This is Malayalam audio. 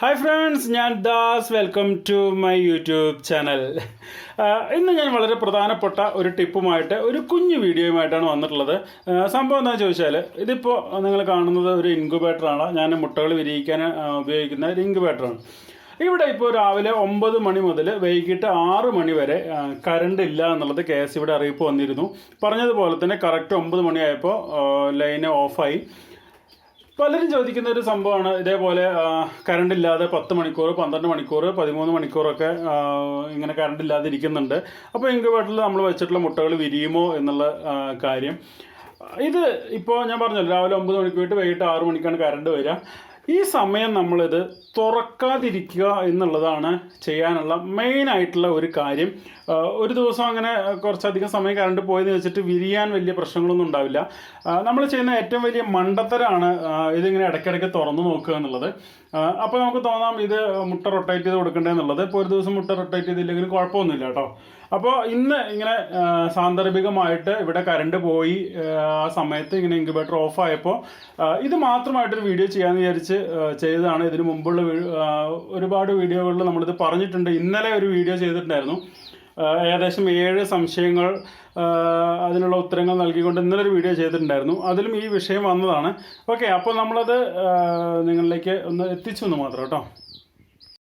ഹായ് ഫ്രണ്ട്സ് ഞാൻ Das. Welcome to my YouTube channel ഇന്ന് ഞാൻ വളരെ പ്രധാനപ്പെട്ട ഒരു ടിപ്പുമായിട്ട് ഒരു കുഞ്ഞു വീഡിയോയുമായിട്ടാണ് വന്നിട്ടുള്ളത്. സംഭവം എന്താണെന്ന് ചോദിച്ചാൽ ഇതിപ്പോൾ നിങ്ങൾ കാണുന്നത് ഒരു ഇൻക്യുബേറ്ററാണ്. ഞാൻ മുട്ടകൾ വിരിയിക്കാൻ ഉപയോഗിക്കുന്ന ഒരു ഇൻക്യുബേറ്ററാണ്. ഇവിടെ ഇപ്പോൾ രാവിലെ ഒമ്പത് മണി മുതൽ വൈകിട്ട് ആറ് മണി വരെ കറണ്ട് ഇല്ല എന്നുള്ളത് കെ എസ് ഇവിടെ അറിയിപ്പ് വന്നിരുന്നു. പറഞ്ഞതുപോലെ തന്നെ കറക്റ്റ് ഒമ്പത് മണിയായപ്പോൾ ലൈന് ഓഫായി പലരും ചോദിക്കുന്ന ഒരു സംഭവമാണ്. ഇതേപോലെ കറണ്ട് ഇല്ലാതെ പത്ത് മണിക്കൂർ പന്ത്രണ്ട് മണിക്കൂർ പതിമൂന്ന് മണിക്കൂറൊക്കെ ഇങ്ങനെ കറണ്ട് ഇല്ലാതെ ഇരിക്കുന്നുണ്ട്. അപ്പോൾ ഇൻക്യുബേറ്ററിൽ നമ്മൾ വെച്ചിട്ടുള്ള മുട്ടകൾ വിരിയുമോ എന്നുള്ള കാര്യം. ഇത് ഇപ്പോൾ ഞാൻ പറഞ്ഞല്ലോ രാവിലെ ഒമ്പത് മണിക്ക് പോയിട്ട് വൈകിട്ട് ആറ് മണിക്കാണ് കറണ്ട് വരിക. ഈ സമയം നമ്മളിത് തുറക്കാതിരിക്കുക എന്നുള്ളതാണ് ചെയ്യാനുള്ള മെയിൻ ആയിട്ടുള്ള ഒരു കാര്യം. ഒരു ദിവസം അങ്ങനെ കുറച്ചധികം സമയം കറണ്ട് പോയെന്ന് വെച്ചിട്ട് വിരിയാൻ വലിയ പ്രശ്നങ്ങളൊന്നും ഉണ്ടാവില്ല. നമ്മൾ ചെയ്യുന്ന ഏറ്റവും വലിയ മണ്ടത്തരാണ് ആ, ഇതിങ്ങനെ ഇടയ്ക്കിടയ്ക്ക് തുറന്നു നോക്കുക എന്നുള്ളത്. അപ്പോൾ നമുക്ക് തോന്നാം ഇത് മുട്ട റൊട്ടേറ്റ് ചെയ്ത് കൊടുക്കേണ്ടതെന്നുള്ളത് ഇപ്പോൾ ഒരു ദിവസം മുട്ട റൊട്ടേറ്റ് ചെയ്തില്ലെങ്കിലും കുഴപ്പമൊന്നുമില്ല കേട്ടോ. അപ്പോൾ ഇന്ന് ഇങ്ങനെ സാന്ദർഭികമായിട്ട് ഇവിടെ കറണ്ട് പോയി ആ, സമയത്ത് ഇങ്ങനെ ഇൻക്യുബേറ്റർ ഓഫ് ആയപ്പോൾ ഇത് മാത്രമായിട്ടൊരു വീഡിയോ ചെയ്യാമെന്ന് വിചാരിച്ച് ചെയ്തതാണ്. ഇതിനു മുമ്പുള്ള ഒരുപാട് വീഡിയോകളിൽ നമ്മളിത് പറഞ്ഞിട്ടുണ്ട്. ഇന്നലെ ഒരു വീഡിയോ ചെയ്തിട്ടുണ്ടായിരുന്നു. ഏകദേശം ഏഴ് സംശയങ്ങൾ അതിനുള്ള ഉത്തരങ്ങൾ നൽകിക്കൊണ്ട് ഇന്നലെ ഒരു വീഡിയോ ചെയ്തിട്ടുണ്ടായിരുന്നു. അതിലും ഈ വിഷയം വന്നതാണ്. ഓക്കെ അപ്പോൾ നമ്മളത് നിങ്ങളിലേക്ക് ഒന്ന് എത്തിച്ചു എന്ന് മാത്രം കേട്ടോ.